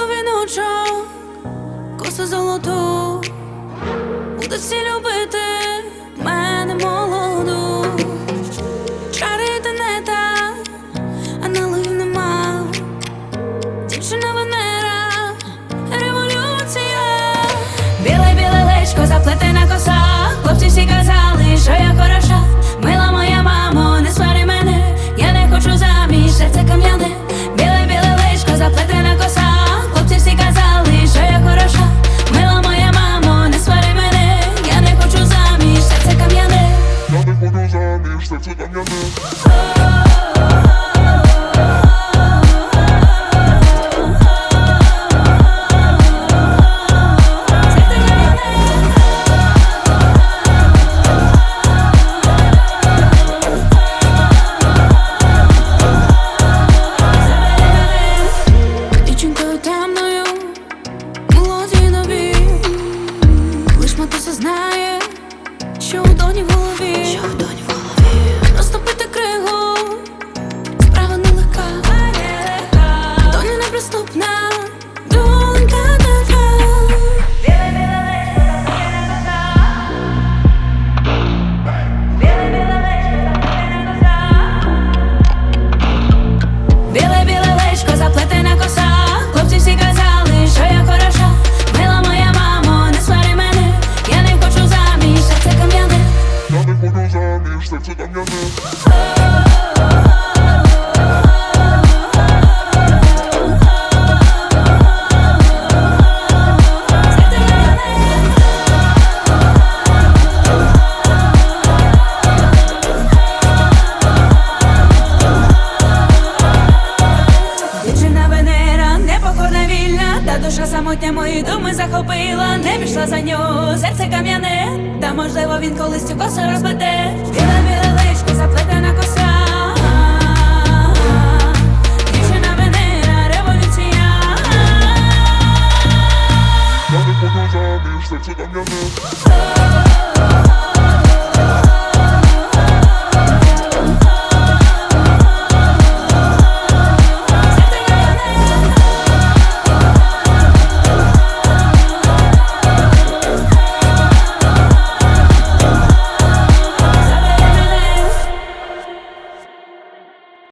віночок, косу золоту, будуть всі любити мелодії нові, лиш матуся знає, що у доні в голові, що у доні в голові, Біле біле личко, заплетена коса. Хлопці всі казали, що я хороша. Мила моя мамо, не свари мене. Я не хочу заміж, серце кам'яне. Я не хочу заміж, серце кам'яне. Непокорна вільна, та душа самотня мої думи захопила, не пішла за нього, серце кам'яне, та можливо він колись цю косу біла личко, заплетена коса. Дівчина Венера, революція.